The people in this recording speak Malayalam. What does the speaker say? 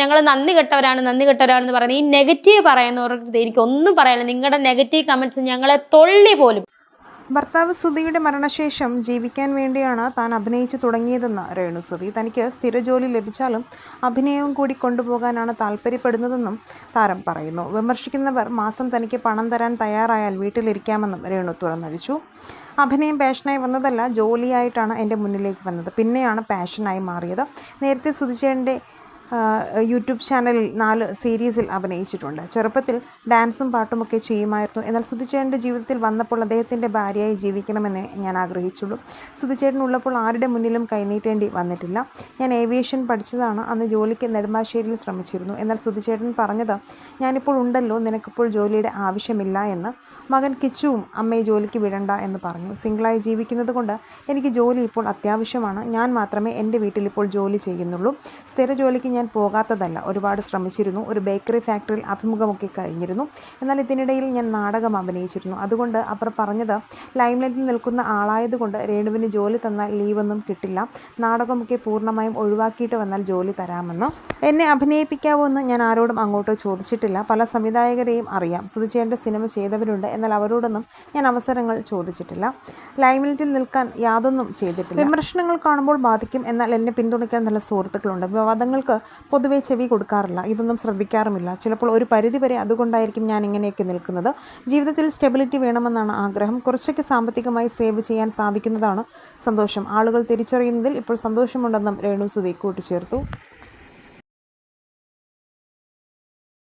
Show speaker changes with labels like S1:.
S1: ഞങ്ങൾ നന്ദി കെട്ടവരാണ് നന്ദി കെട്ടവരാണെന്ന് പറയുന്നത്. ഈ നെഗറ്റീവ് പറയുന്നവർക്ക് എനിക്ക് ഒന്നും പറയാനില്ല നിങ്ങളുടെ നെഗറ്റീവ് കമൻസ് ഞങ്ങളെ തൊള്ളി പോലും.
S2: ഭർത്താവ് സുധിയുടെ മരണശേഷം ജീവിക്കാൻ വേണ്ടിയാണ് താൻ അഭിനയിച്ചു തുടങ്ങിയതെന്ന് രേണു സുധി തനിക്ക് സ്ഥിര ജോലി ലഭിച്ചാലും അഭിനയവും കൂടി കൊണ്ടുപോകാനാണ് താല്പര്യപ്പെടുന്നതെന്നും താരം പറയുന്നു. വിമർശിക്കുന്നവർ മാസം തനിക്ക് പണം തരാൻ തയ്യാറായാൽ വീട്ടിലിരിക്കാമെന്നും രേണു തുറന്നടിച്ചു. അഭിനയം പാഷനായി വന്നതല്ല ജോലിയായിട്ടാണ് എന്റെ മുന്നിലേക്ക് വന്നത്. പിന്നെയാണ് പാഷനായി മാറിയത്. നേരത്തെ സുധിച്ചേന്റെ യൂട്യൂബ് ചാനലിൽ നാല് സീരീസിൽ അഭിനയിച്ചിട്ടുണ്ട്. ചെറുപ്പത്തിൽ ഡാൻസും പാട്ടുമൊക്കെ ചെയ്യുമായിരുന്നു. എന്നാൽ സുധിച്ചേട്ടന്റെ ജീവിതത്തിൽ വന്നപ്പോൾ അദ്ദേഹത്തിന്റെ ഭാര്യയായി ജീവിക്കണമെന്നേ ഞാൻ ആഗ്രഹിച്ചുള്ളൂ. സുധിച്ചേട്ടൻ ഉള്ളപ്പോൾ ആരുടെ മുന്നിലും കൈനീട്ടേണ്ടി വന്നിട്ടില്ല. ഞാൻ ഏവിയേഷൻ പഠിച്ചതാണ്. അന്ന് ജോലിക്ക് നെടുമ്പാശ്ശേരിയിൽ ശ്രമിച്ചിരുന്നു. എന്നാൽ സുധിച്ചേട്ടൻ പറഞ്ഞത് ഞാനിപ്പോൾ ഉണ്ടല്ലോ നിനക്കിപ്പോൾ ജോലിയുടെ ആവശ്യമില്ല എന്ന്. മകൻ കിച്ചുവും അമ്മയെ ജോലിക്ക് വിടണ്ട എന്ന് പറഞ്ഞു. സിംഗിളായി ജീവിക്കുന്നത് കൊണ്ട് എനിക്ക് ജോലി ഇപ്പോൾ അത്യാവശ്യമാണ്. ഞാൻ മാത്രമേ എന്റെ വീട്ടിൽ ഇപ്പോൾ ജോലി ചെയ്യുന്നുള്ളൂ. സ്ഥിര ജോലിക്ക് ഞാൻ പോകാത്തതല്ല. ഒരുപാട് ശ്രമിച്ചിരുന്നു. ഒരു ബേക്കറി ഫാക്ടറിയിൽ അഭിമുഖമൊക്കെ കഴിഞ്ഞിരുന്നു. എന്നാൽ ഇതിനിടയിൽ ഞാൻ നാടകം അഭിനയിച്ചിരുന്നു. അതുകൊണ്ട് അവർ പറഞ്ഞത് ലൈംലൈറ്റിൽ നിൽക്കുന്ന ആളായതുകൊണ്ട് രേണുവിന് ജോലി തന്നാൽ ലീവൊന്നും കിട്ടില്ല. നാടകമൊക്കെ പൂർണമായും ഒഴിവാക്കിയിട്ട് വന്നാൽ ജോലി തരാമെന്ന്. എന്നെ അഭിനയിപ്പിക്കാവോ എന്ന് ഞാൻ ആരോടും അങ്ങോട്ടോ ചോദിച്ചിട്ടില്ല. പല സംവിധായകരെയും അറിയാം. സുധിച്ചേന്റെ സിനിമ ചെയ്തവരുണ്ട് എന്നാൽ അവരോടൊന്നും ഞാൻ അവസരങ്ങൾ ചോദിച്ചിട്ടില്ല. ലൈംലൈറ്റിൽ നിൽക്കാൻ യാതൊന്നും ചെയ്തിട്ടില്ല. വിമർശനങ്ങൾ കാണുമ്പോൾ ബാധിക്കും. എന്നാൽ എന്നെ പിന്തുണയ്ക്കാൻ നല്ല സുഹൃത്തുക്കളുണ്ട്. വിവാദങ്ങൾക്ക് പൊതുവെ ചെവി കൊടുക്കാറില്ല. ഇതൊന്നും ശ്രദ്ധിക്കാറുമില്ല. ചിലപ്പോൾ ഒരു പരിധിവരെ അതുകൊണ്ടായിരിക്കും ഞാൻ ഇങ്ങനെയൊക്കെ നിൽക്കുന്നത്. ജീവിതത്തിൽ സ്റ്റെബിലിറ്റി വേണമെന്നാണ് ആഗ്രഹം. കുറച്ചൊക്കെ സാമ്പത്തികമായി സേവ് ചെയ്യാൻ സാധിക്കുന്നതാണ് സന്തോഷം. ആളുകൾ തിരിച്ചറിയുന്നതിൽ ഇപ്പോൾ സന്തോഷമുണ്ടെന്നും രേണു സുധി കൂട്ടിച്ചേർത്തു.